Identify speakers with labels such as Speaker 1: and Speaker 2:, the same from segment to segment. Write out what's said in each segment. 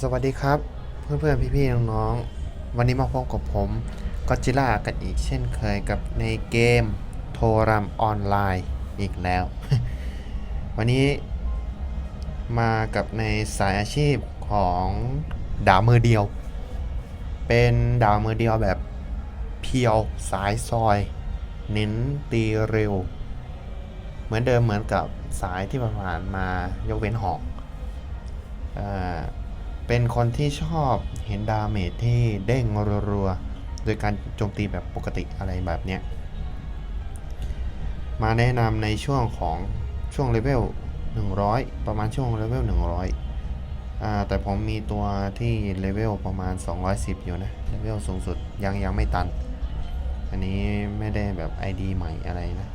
Speaker 1: สวัสดีครับ เพื่อนๆพี่ๆน้องๆ วันนี้มาพบกับผมก็จิล่ากันอีกเช่นเคยกับในเกมโทรัมออนไลน์อีกแล้ว วันนี้มากับในสายอาชีพของดาวมือเดียว เป็นดาวมือเดียวแบบเพียวสายซอย เน้นตีเร็ว เหมือนเดิมเหมือนกับสายที่ผ่านๆมายกเว้นหอกอ่า เป็นคนที่ชอบเห็นดาเมจที่เด้งรัวๆ โดยการโจมตีแบบปกติอะไรแบบเนี้ย มาแนะนำในช่วงของช่วงเลเวล100 ประมาณช่วงเลเวล100อ่าแต่ผมมีตัวที่เลเวลประมาณ 210 อยู่นะ เลเวลสูงสุดยังยังไม่ตัน อันนี้ไม่ได้แบบ ID ใหม่อะไรนะ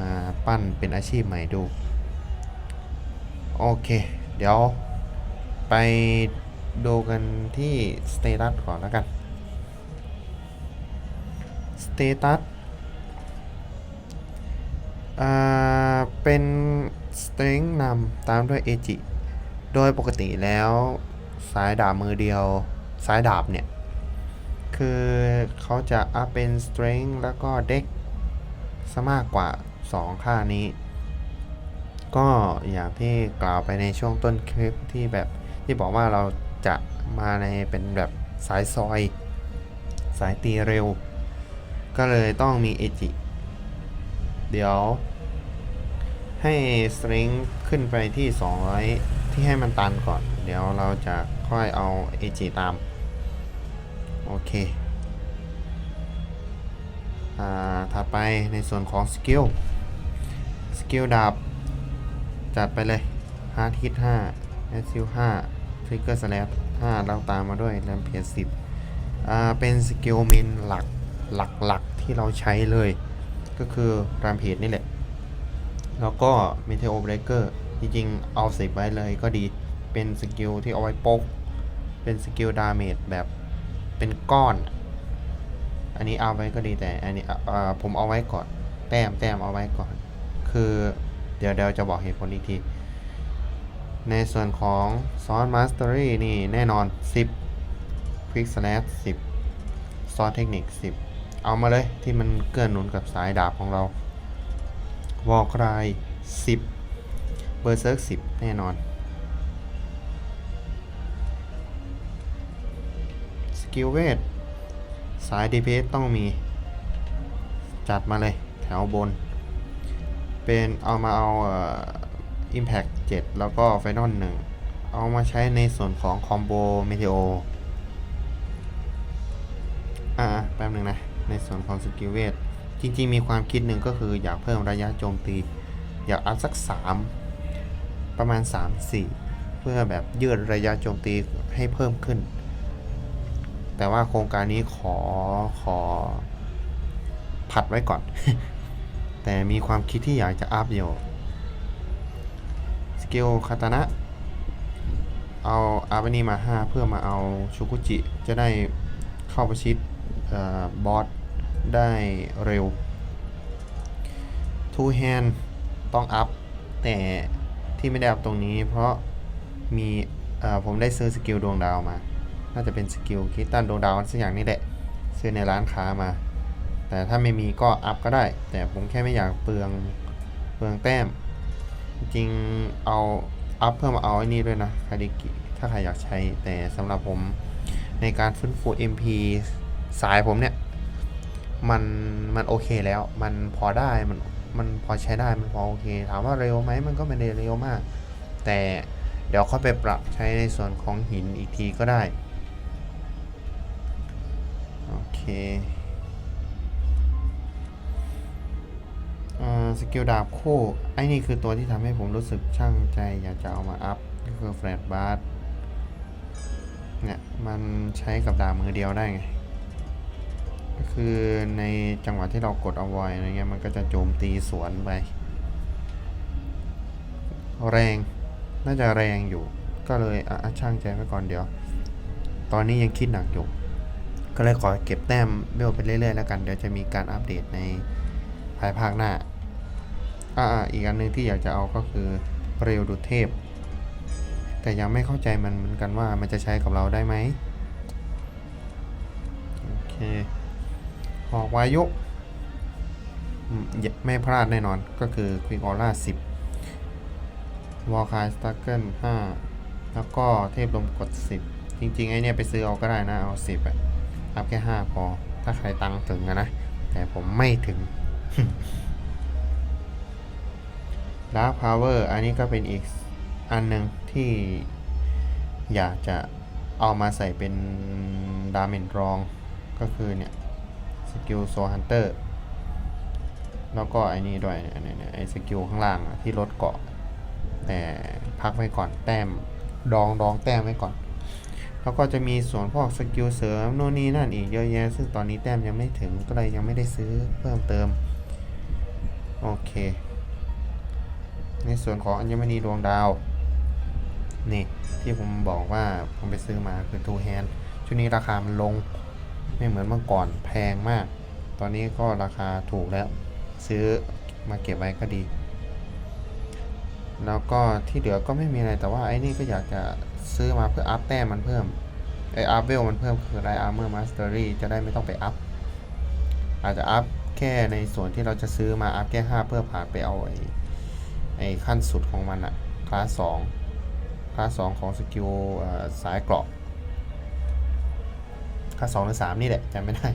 Speaker 1: มาปั้นเป็นอาชีพใหม่ดู โอเค เดี๋ยวไป ดูกันที่สเตตัสก่อนแล้วกันสเตตัสเป็นสตริงนำตามด้วยเอจิโดยปกติแล้วสายดาบมือเดียวสายดาบเนี่ย คือเขาจะอัพเป็นสตริงแล้วก็เด็กซะมากกว่า 2 ค่านี้ ก็อย่างที่กล่าวไปในช่วงต้นคลิปที่แบบที่บอกว่าเรา จะมาในเป็นแบบสายซอย สายตีเร็ว ก็เลยต้องมีเอจิ เดี๋ยว ให้สตริงขึ้นไปที่ 200 ที่ให้มันตันก่อน เดี๋ยวเราจะค่อยเอาเอจิตาม โอเค อ่าถัดไปในส่วนของสกิล สกิลดาบ จัดไปเลยฮาร์ดฮิต5แอซิล5 ทริกเกอร์สแลป5แล้วตามมาด้วยแรมเพจ10อ่าเป็นสกิลเมนหลักหลักหลักที่เราใช้เลย ก็คือแรมเพจนี่แหละ แล้วก็เมเทโอเบรกเกอร์จริงๆ เอาสิบไว้เลยก็ดีเป็นสกิลที่เอาไว้โปก เป็นสกิลดาเมจแบบเป็นก้อน อันนี้เอาไว้ก็ดีแต่อันนี้ผมเอาไว้ก่อน แต้มแต้มเอาไว้ก่อน คือเดี๋ยวเดี๋ยวจะบอกเหตุผลอีกที ในส่วนของซอสมาสเตอรี่นี่แน่นอน 10 Quick Slash 10 ซอสเทคนิค 10 เอามาเลยที่มันเกื้อหนุนกับสายดาบของเรา วอลคราย 10 เบอร์เซิร์ก10 แน่นอน สกิลเวท สาย DPS ต้องมี จัดมาเลยแถวบน เป็นเอามาเอาอ่อ Impact 7 แล้วก็ Final 1เอามาใช้ในส่วนของคอมโบเมเทโออ่าแป๊บหนึ่งนะ ในส่วนของสกิลเวท จริงๆ มีความคิดหนึ่งก็คืออยากเพิ่มระยะโจมตี อยากอัพสัก 3 ประมาณ 3-4 เพื่อแบบยืดระยะโจมตีให้เพิ่มขึ้น แต่ว่าโครงการนี้ขอขอ ผัดไว้ก่อน แต่มีความคิดที่อยากจะอัพอยู่ กิลคาตานะ เอาอาร์บานีมา 5 เพื่อมาเอาชูกุจิ จะได้เข้าประชิดอบอสได้เร็วทูแฮนต้องอัพ แต่ที่ไม่ได้อัพตรงนี้ เพราะมีผมได้ซื้อสกิลดวงดาวมา น่าจะเป็นสกิลคิดตันดวงดาวสักอย่างนี่แหละ ซื้อในร้านค้ามา แต่ถ้าไม่มีก็อัพก็ได้ แต่ผมแค่ไม่อยากเปลืองเปลืองแต้ม จริงเอาอัพเพื่มาเอาไอ้นี่ด้วยนะคาดิกิถ้าใครอยากใช้แต่สำหรับผมในการฟื้นฟู MP สายผมเนี่ยมันมันโอเคแล้ว มันพอได้มันมันพอใช้ได้มันพอโอเค ถามว่าเร็วไหมมันก็ไม่ได้เร็วมาก แต่เดี๋ยวค่อยไปปรับใช้ในส่วนของหินอีกทีก็ได้ โอเค สกิลดาบคู่ไอ้นี่คือตัวที่ทำให้ผมรู้สึกช่างใจ อยากจะเอามาอัพก็คือแฟลตบาร์เนี่ยมันใช้กับดาบมือเดียวได้ไง ก็คือในจังหวะที่เรากดเอาไว้อะไรเงี้ยมันก็จะโจมตีสวนไป แรงน่าจะแรงอยู่ ก็เลยอะอะช่างใจไว้ก่อนเดี๋ยว ตอนนี้ยังคิดหนักอยู่ ก็เลยขอเก็บแต้มเบลไปเรื่อยๆแล้วกัน เดี๋ยวจะมีการอัปเดตในภายภาคหน้า อ่าอีกอันหนึงที่อยากจะเอาก็คือเร็วดุเทพ แต่ยังไม่เข้าใจมันเหมือนกันว่ามันจะใช้กับเราได้ไหมโอเคออกวายุอืมอย่าไม่พลาดแน่นอนก็คือควิกออร่า10วอลคายสตั๊กเกิล5แล้วก็เทพลมกด 10 จริงๆ ไอเนี่ยไปซื้อเอาก็ได้นะ เอา 10อะอัพแค่ 5 พอ ถ้าใครตังถึงนะ แต่ผมไม่ถึง ดาร์พาวเวอร์อันนี้ก็เป็นอีกอันหนึ่งที่อยากจะเอามาใส่เป็นดาเมจรอง ก็คือเนี่ยสกิลโซฮันเตอร์แล้วก็ไอ้นี่ด้วยเนี่ยไอ้สกิลข้างล่างที่ลดเกาะ แต่พักไว้ก่อนแต้มดองดองแต้มไว้ก่อน แล้วก็จะมีส่วนพวกสกิลเสริมโน่นนี่นั่นอีกเยอะแยะ ซึ่งตอนนี้แต้มยังไม่ถึงก็เลยยังไม่ได้ซื้อเพิ่มเติม โอเค ในส่วนของอัญมณีดวงดาว นี่ที่ผมบอกว่าผมไปซื้อมาคือ two hand ชุดนี้ราคามันลงไม่เหมือนเมื่อก่อนแพงมาก ตอนนี้ก็ราคาถูกแล้ว ซื้อมาเก็บไว้ก็ดี แล้วก็ที่เหลือก็ไม่มีอะไรแต่ว่าไอ้นี่ก็อยากจะซื้อมาเพื่ออัพแต้มมันเพิ่มไออัพเวลมันเพิ่มคือไรอาร์เมอร์มาสเตอรี่จะได้ไม่ต้องไปอัพ อาจจะอัพแค่ในส่วนที่เราจะซื้อมาอัพแค่5เพื่อผ่านไปเอาไอ ไอขั้นสุดของมันอะคลาสสองคลาสสองของสกิลสายเกราะคลาสสองหรือสามนี่แหละจำไม่ได้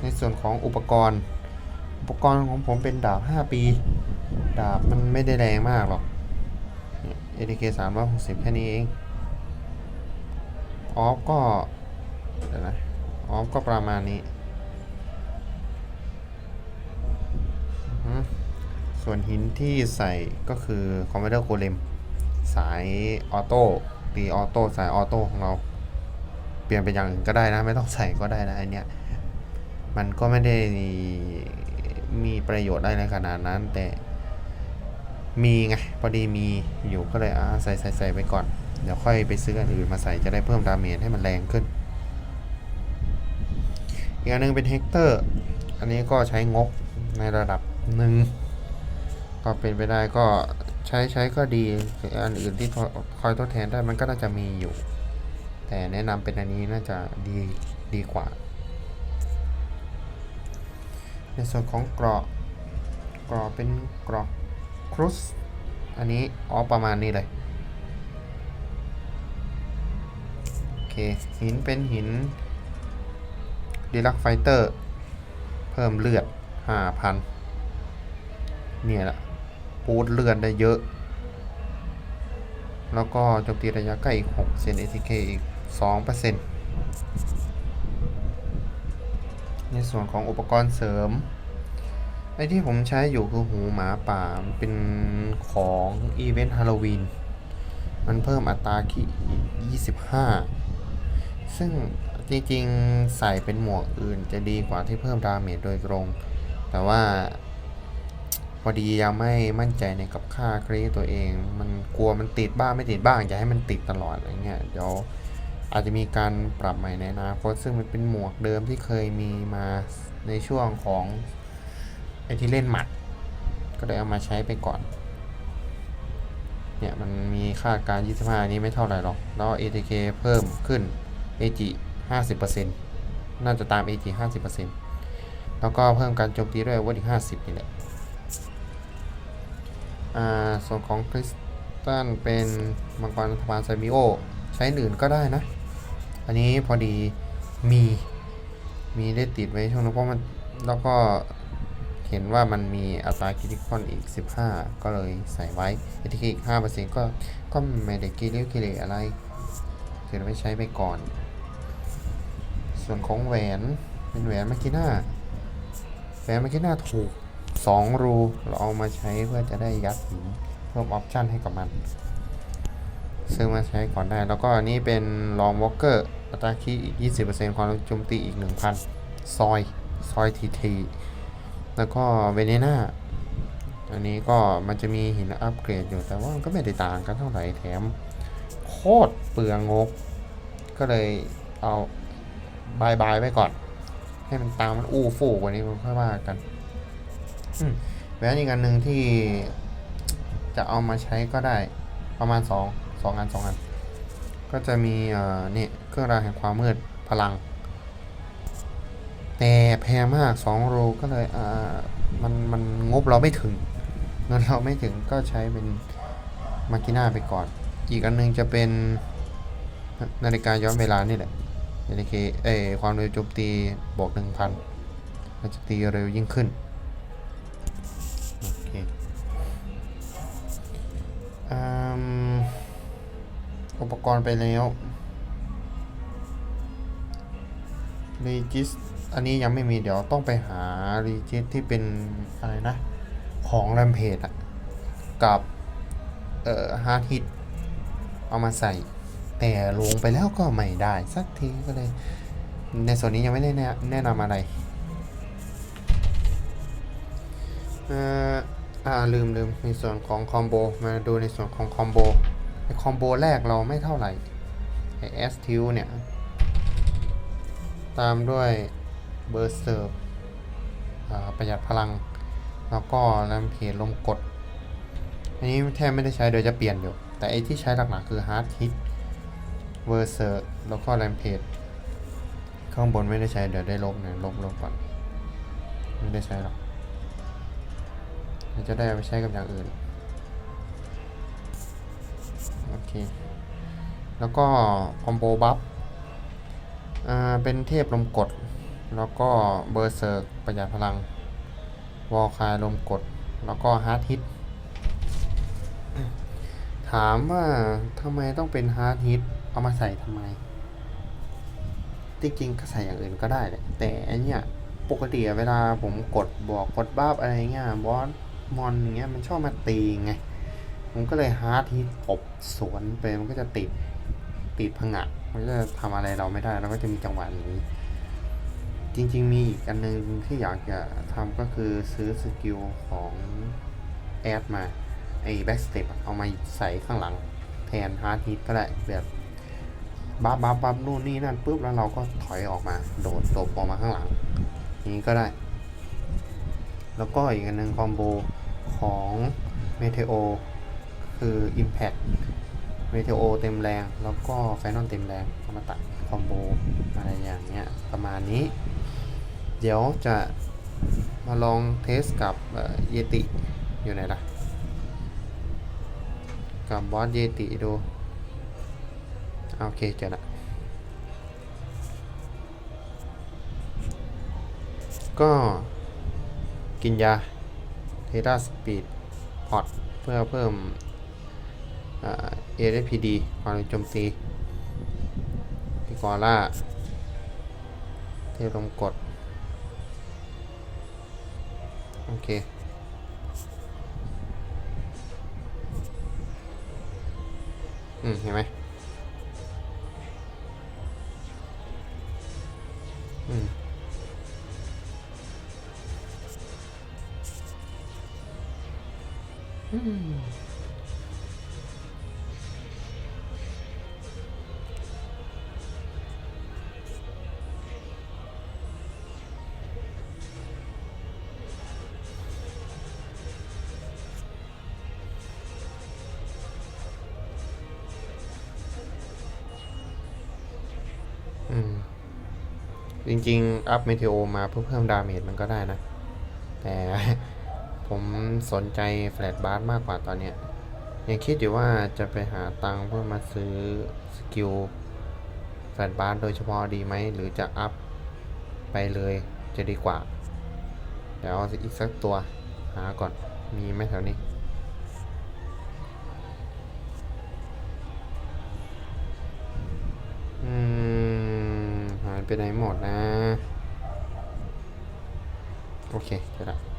Speaker 1: ในส่วนของอุปกรณ์ อุปกรณ์ของผมเป็นดาบ 5 ปี ดาบมันไม่ได้แรงมากหรอกเนี่ย ATK 360แค่นี้เองออฟก็เดี๋ยวนะออฟก็ประมาณนี้อือฮึ ส่วนหินที่ใส่ก็คือคอม m ม n เดอร์โ l เลมสายออโต้ตีออโต้สายออโต้ของเรา เปลี่ยนเป็นอย่างอื่นก็ได้นะ ไม่ต้องใส่ก็ได้นะไอเนี้ยมันก็ไม่ได้มีประโยชน์ได้ในขนาดนั้น แต่มีไงพอดีมีอยู่ก็เลยอ่าใส่ใส่ใส่ไปก่อน เดี๋ยวค่อยไปซื้ออันอื่นมาใส่จะได้เพิ่มดาเมจให้มันแรงขึ้น อีกอันหนึงเป็นเฮกเตอร์ อันนี้ก็ใช้งบในระดับหนึ่ง ก็เป็นไปได้ก็ใช้ใช้ก็ดีอันอื่นที่คอยทดแทนได้มันก็น่าจะมีอยู่ แต่แนะนำเป็นอันนี้น่าจะดีดีกว่า ในส่วนของเกราะเกราะเป็นเกราะครุสอันนี้อ๋อประมาณนี้เลยโอเคหินเป็นหินดีลักไฟเตอร์ เพิ่มเลือด 5,000 เนี่ยแหละ ปูดเลื่อดได้เยอะ แล้วก็โจมตีระยะใกล้อีก6เซน ATK อีก 2%ในส่วนของอุปกรณ์เสริมไอที่ผมใช้อยู่คือหูหมาป่าเป็นของอีเวนต์ฮาโลวีนมันเพิ่มอัตราขีอีก25 ซึ่งจริงๆ ใส่เป็นหมวกอื่นจะดีกว่าที่เพิ่มดาเมจโดยตรง แต่ว่า พอดียังไม่มั่นใจในกับค่าเครีตัวเอง มันกลัวมันติดบ้างไม่ติดบ้างอย่าให้มันติดตลอดอะไรเงี้ยเดี๋ยวอาจจะมีการปรับใหม่ในอนาคตซึ่งมันเป็นหมวกเดิมที่เคยมีมาในช่วงของไอที่เล่นหมัด ก็เลยเอามาใช้ไปก่อน เนี่ยมันมีค่าการ 25นนี้ไม่เท่าไหร่หรอก แล้ว ATK เพิ่มขึ้น AG 50%น่าจะตาม AG 50%แล้วก็เพิ่มการโจมตีด้วยวุธอีก 50 นี่แหละ ส่วนของคริสตันเป็นมังกรรัฐบาลไซมิโอ ใช้อื่นก็ได้นะ อันนี้พอดีมีมีได้ติดไว้ช่วงนึงเพราะมันแล้วก็เห็นว่ามันมีอัตราคิติคอนอีก 15 ก็เลยใส่ไว้ ATK อีก5%ก็ก็ไม่ได้กิเลวกิเลอะไรถือไว้ใช้ไปก่อน ส่วนของแหวนเป็นแหวนมาคิน่าแหวนมาคิน่าถูก 2 รู เราเอามาใช้เพื่อจะได้ยัดหินเพิ่มออปชันให้กับมัน ซื้อมาใช้ก่อนได้ แล้วก็อันนี้เป็นลองวอลเกอร์อัตราคีอีก 20%ความโจมตีอีก 1,000 ซอย ซอยทีทีแล้วก็เวเนน่าอันนี้ก็มันจะมีหินอัปเกรดอยู่แต่ว่ามันก็ไม่ได้ต่างกันเท่าไหร่แถม โคตรเปลืองงบ ก็เลยเอาบายบายไว้ก่อน ให้มันตามมันอู้ฟู่กว่านี้มันค่อยว่ากัน แหวนอีกอันหนึ่งที่จะเอามาใช้ก็ได้ประมาณ 2 2อัน2อัน ก็จะมีเอ่อนี่เครื่องรางแห่งความมืดพลัง แต่แพงมาก2โลก็เลยอ่ามันมันงบเราไม่ถึงเงินเราไม่ถึงก็ใช้เป็นมากิน่าไปก่อน อีกอันหนึงจะเป็นนาฬิกาย้อนเวลานี่แหละนาฬิกาเอความเร็วโจมตีบวก1,000มันจะตีเร็วยิ่งขึ้น กรณ์ไปแล้วรีจิสอันนี้ยังไม่มีเดี๋ยวต้องไปหารีจิสที่เป็นอะไรนะ ของแรมเพจอะกับ เอ่อฮาร์ดฮิตเอามาใส่ แต่ลงไปแล้วก็ไม่ได้ สักทีก็เลย ในส่วนนี้ยังไม่ได้แนะแนะนำอะไร เอ่ออ่าลืมลืมในส่วนของคอมโบ มาดูในส่วนของคอมโบ ไอคอมโบแรกเราไม่เท่าไหร่ไอเอสทิวเนี่ย ตามด้วยเบอร์เซิร์ฟประหยัดพลัง แล้วก็แรมเพจลมกด อันนี้แทบไม่ได้ใช้เดี๋ยวจะเปลี่ยนอยู่ แต่ไอที่ใช้หลักๆคือฮาร์ดฮิตเวอร์เซอร์แล้วก็แรมเพจข้างบนไม่ได้ใช้เดี๋ยวได้ลบหน่ยลบลบก่อน ไม่ได้ใช้หรอกจะได้เอาไปใช้กับอย่างอื่น แล้วก็คอมโบบัฟอ่าเป็นเทพลมกด แล้วก็เบอร์เซอร์ประหยัดพลัง วอลคายลมกด แล้วก็ฮาร์ดฮิต ถามว่าทำไมต้องเป็นฮาร์ดฮิต เอามาใส่ทำไมที่จริงก็ใส่อย่างอื่นก็ได้แหละแต่อันเนี้ยปกติเวลาผมกดบอกกดบ้าอะไรเงี้ยบอสมอนอย่างเงี้ยมันชอบมาตีไง ผมก็เลยฮาร์ดฮิตตบสวนไปมันก็จะติดติดผงะมันก็จะทำอะไรเราไม่ได้เราก็จะมีจังหวะนี้ จริง ๆ มีอีกอันนึงที่อยากจะทำก็คือซื้อสกิลของแอดมาไอ้แบ็กสเต็ปเอามาใส่ข้างหลังแทนฮาร์ดฮิตก็ได้แบบบัฟบัฟบัฟนู่นนี่นั่นปุ๊บแล้วเราก็ถอยออกมา โดดหลบออกมาข้างหลังอย่างนี้ก็ได้ แล้วก็อีกอันหนึ่งคอมโบของเมเทโอ คือ Impact เมเทโอเต็มแรง แล้วก็ไฟนอลเต็มแรงเอามาตัดคอมโบอะไรอย่างเงี้ยประมาณนี้ เดี๋ยวจะมาลองเทสกับเยติอยู่ไหนล่ะ กับบอสเยติดู โอเคเจอละก็กินยาเทราสปีดพอตเพื่อเพิ่ม เอเอพีดีความเร็วโจมตีพิกอล่าเทลมกด โอเคอืมเห็นไหม จริงๆ อัพเมเทโอมาเพื่อเพิ่มดาเมจมันก็ได้นะ แต่ผมสนใจแฟลตบาร์มากกว่าตอนเนี้ยยังคิดอยู่ว่าจะไปหาตังค์เพื่อมาซื้อสกิลแฟลตบาร์โดยเฉพาะดีไหม หรือจะอัพไปเลยจะดีกว่า เดี๋ยวเอาอีกสักตัวหาก่อนมีไหมแถวนี้ ไปไหนหมดนะ โอเคเจอละ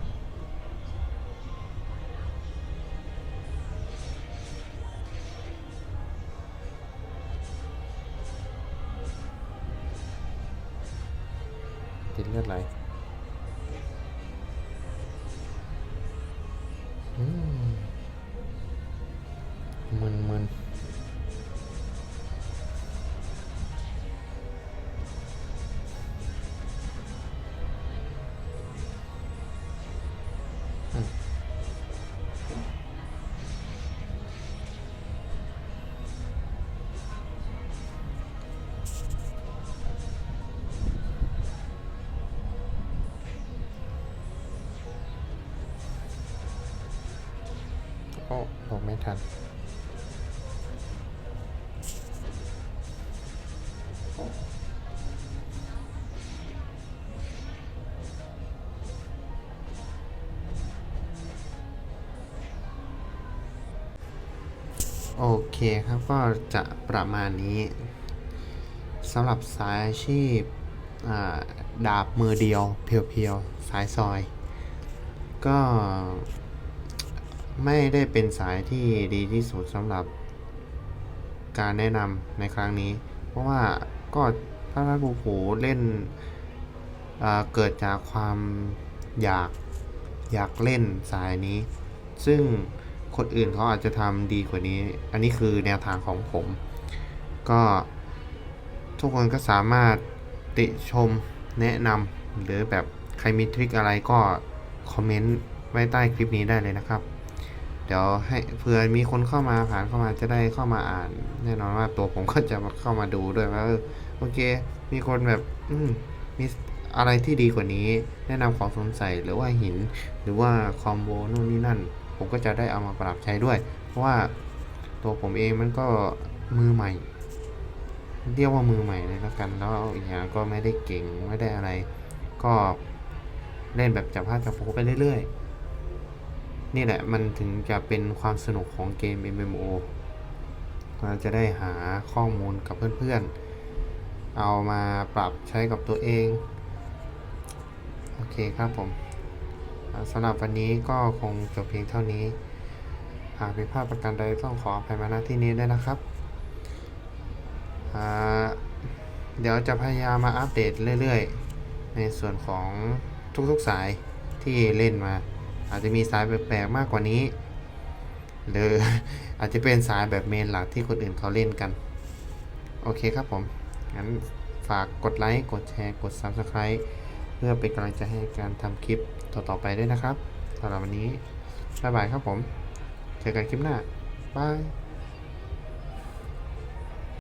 Speaker 1: หลบไม่ทัน โอเคครับก็จะประมาณนี้สำหรับสายอาชีพาดาบมือเดียว เพียวๆ สายซอย ก็ ไม่ได้เป็นสายที่ดีที่สุดสำหรับการแนะนำในครั้งนี้ เพราะว่าก็ถ้าท่านผู้ผูเล่นอ่าเกิดจากความอยากอยากเล่นสายนี้ ซึ่งคนอื่นเขาอาจจะทำดีกว่านี้ อันนี้คือแนวทางของผม ก็ทุกคนก็สามารถติชมแนะนำหรือแบบใครมีทริคอะไรก็คอมเมนต์ไว้ใต้คลิปนี้ได้เลยนะครับ เดี๋ยวให้เผื่อมีคนเข้ามาผ่านเข้ามาจะได้เข้ามาอ่าน แน่นอนว่าตัวผมก็จะมาเข้ามาดูด้วยว่าเออโอเค มีคนแบบ อืมมีอะไรที่ดีกว่านี้ แนะนำของสงสัยหรือว่าหิน หรือว่าคอมโบนู่นนี่นั่น ผมก็จะได้เอามาปรับใช้ด้วย เพราะว่าตัวผมเองมันก็มือใหม่เรียกว่ามือใหม่เลยแล้วกัน แล้วอีกอย่างก็ไม่ได้เก่งไม่ได้อะไร ก็เล่นแบบจับผ้าจับโป๊ไปเรื่อยๆ นี่แหละมันถึงจะเป็นความสนุกของเกม MMO เราจะได้หาข้อมูลกับเพื่อนๆ เอามาปรับใช้กับตัวเอง โอเคครับผมอ่าสำหรับวันนี้ก็คงจบเพียงเท่านี้ หากผิดพลาดประการใดต้องขออภัยมาณที่นี้ด้วยนะครับ เดี๋ยวจะพยายามมาอัปเดตเรื่อยๆ ในส่วนของทุกๆสายที่เล่นมา อาจจะมีสายแปลกๆมากกว่านี้ หรืออาจจะเป็นสายแบบเมนหลักที่คนอื่นเขาเล่นกัน โอเคครับผม งั้นฝากกดไลค์ กดแชร์ กด Subscribe เพื่อเป็นกำลังใจให้การทำคลิปต่อๆไปด้วยนะครับสำหรับวันนี้ บ๊ายบายครับผม เจอกันคลิปหน้า บาย